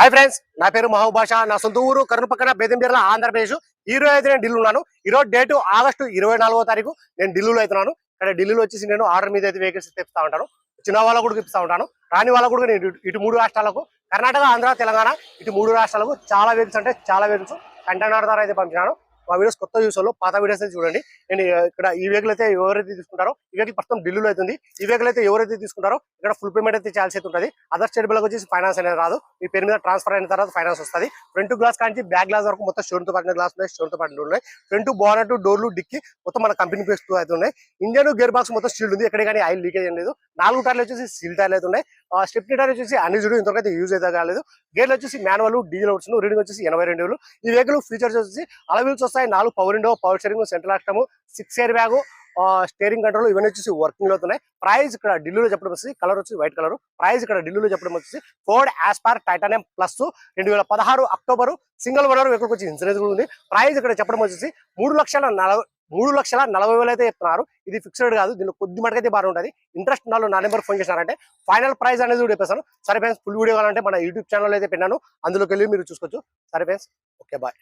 Hi friends నా పేరు మహోభాష నా సొంత ఊరు కరుణ పక్కన బేదంబీర్ల ఆంధ్రప్రదేశ్. ఈ రోజు అయితే నేను ఢిల్లీ ఉన్నాను. ఈరోజు డేటు ఆగస్టు ఇరవై నాలుగో తారీఖు నేను ఢిల్లీలో అవుతున్నాను. ఇక్కడ ఢిల్లీలో వచ్చేసి నేను ఆర్డర్ మీద అయితే వెహికల్స్ తెప్పిస్తా ఉంటాను. చిన్న వాళ్ళకు కూడా ఇప్పిస్తా ఉంటాను. రాని వాళ్ళకు కూడా నేను ఇటు- మూడు రాష్ట్రాలకు కర్ణాటక ఆంధ్ర తెలంగాణ ఇటు మూడు రాష్ట్రాలకు చాలా వెహికల్స్ అంటే చాలా వెహికల్స్ కంటైనర్ ద్వారా అయితే పంపినాను. మా వీడియోస్ కొత్త చూసాలో పాత వీడియోస్ అయితే చూడండి. అండ్ ఇక్కడ ఈ వెహికల్ అయితే ఎవరైతే తీసుకుంటారో ఈ వెహికల్ ప్రస్తుతం ఢిల్లీలో అవుతుంది ఈ వెహికల్ అయితే ఎవరైతే తీసుకుంటారో ఇక్కడ ఫుల్ పేమెంట్ అయితే చేయాల్సి అయితే ఉంటుంది. అదర్ స్టేట్ బిల్లకు వచ్చేసి ఫైనాన్స్ అనేది రాదు. మీ పేరు మీద ట్రాన్స్ఫర్ అయిన తర్వాత ఫైనాన్స్ వస్తుంది. ఫ్రంట్ గ్లాస్ కానీ బ్యాక్ గ్లాస్ వరకు మొత్తం షోన్తో పడిన గ్లాస్ ఉన్నాయి షోన్తో పడిన ఉన్నాయి. ఫ్రంట్ బోనట్ డోర్లు డిక్కి మొత్తం మన కంపెనీ పేస్ట్ అయితే ఉన్నాయి. ఇంజన్ గేర్ బాక్స్ మొత్తం స్టీల్ ఉంది. ఎక్కడ కానీ ఆయిల్ లీకేజ్ లేదు. నాలుగు టైర్లు వచ్చేసి స్టీల్ టైర్లు అయితే ఉన్నాయి. స్టెప్నీ గిటార్ వచ్చేసి అన్ని చూడు ఇంతవరకు యూజ్ అయితే కాలేదు. గేర్లు వచ్చేసి మాన్యువల్ డీజిల్ అవుట్స్ రీడింగ్ వచ్చేసి ఎనభై రెండు వేలు. ఈ వెహికల్ ఫీచర్స్ వచ్చేసి అలవిల్స్ వస్తాయి నాలుగు power window power steering central ఆక్టమ్ six airbag steering control ఇవన్నీ వచ్చేసి వర్కింగ్లో అవుతున్నాయి ప్రైస్ ఇక్కడ ఢిల్లీలో చెప్పడం వచ్చేసి కలర్ వచ్చి వైట్ కలర్ ప్రైస్ ఇక్కడ ఢిల్లీలో చెప్పడం వచ్చేసి ఫోర్డ్ ఆస్పార్ టైటానియం ప్లస్ రెండు వేల పదహారు అక్టోబర్ సింగిల్ ఓనర్ వెహికల్ వచ్చి ఇన్సూరెన్స్ కూడా ఉంది. ప్రైస్ ఇక్కడ చెప్పడం వచ్చేసి మూడు లక్షల నలభై మూడు లక్షల నలభై వేలు అయితే చెప్తున్నారు. ఇది ఫిక్స్డ్ కాదు. దీనిలో కొద్ది మటుకైతే బాగా ఉంటుంది. ఇంట్రెస్ట్ నాలో నా నెంబర్ ఫోన్ చేశారంటే ఫైనల్ ప్రైస్ అనేది కూడా చెప్పేస్తాను. సరే ఫ్రెండ్స్ ఫుల్ వీడియో కావాలంటే మన యూట్యూబ్ ఛానల్ అయితే పెట్టాను. అందులోకి వెళ్ళి మీరు చూసుకోవచ్చు. సరే ఫ్రెండ్స్ ఓకే బాయ్.